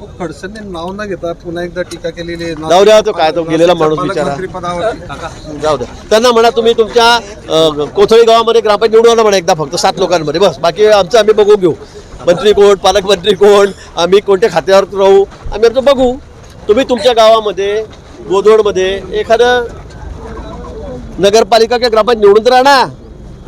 खडसेंनी नाव न घेता पुन्हा एकदा टीका केलेली आहे. जाऊ द्या तो काय तो गेलेला माणूस. पालकमंत्रीपदावर जाऊ द्या. त्यांना म्हणा तुम्ही तुमच्या अ, कोथळी गावामध्ये ग्रामपंचायत निवडून आणा म्हणा एकदा फक्त सात लोकांमध्ये. बस बाकी आमचं आम्ही बघू घेऊ. मंत्री कोण पालकमंत्री कोण आम्ही कोणत्या खात्यावर राहू आम्ही आमचं बघू. तुम्ही तुमच्या गावामध्ये गोदोडमध्ये एखादं नगरपालिका किंवा ग्रामपंचायत निवडून तर आणा.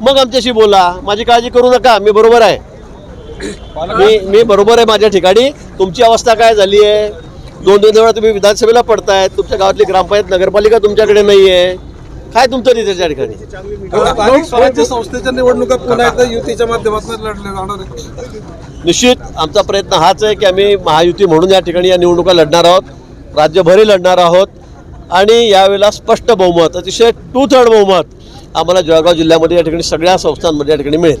मग आमच्याशी बोला. माझी काळजी करू नका. मी बरोबर आहे. मी मी बरोबर आहे माझ्या ठिकाणी. तुमची अवस्था काय झाली आहे? दोन दोन वेळा तुम्ही विधानसभेला पडतायत. तुमच्या गावातली ग्रामपंचायत नगरपालिका तुमच्याकडे नाही आहे काय तुमचं नाही त्याच्या ठिकाणी? स्थानिक स्वराज्य संस्थेच्या निवडणुका पुन्हा एकदा युतीच्या माध्यमातून लढले जाणार निश्चित आमचा प्रयत्न हाच आहे की आम्ही महायुती म्हणून या ठिकाणी या निवडणुका लढणार आहोत. राज्यभरही लढणार आहोत. आणि यावेळेला स्पष्ट बहुमत अतिशय टू थर्ड बहुमत आम्हाला जळगाव जिल्ह्यामध्ये या ठिकाणी सगळ्या संस्थांमध्ये या ठिकाणी मिळेल.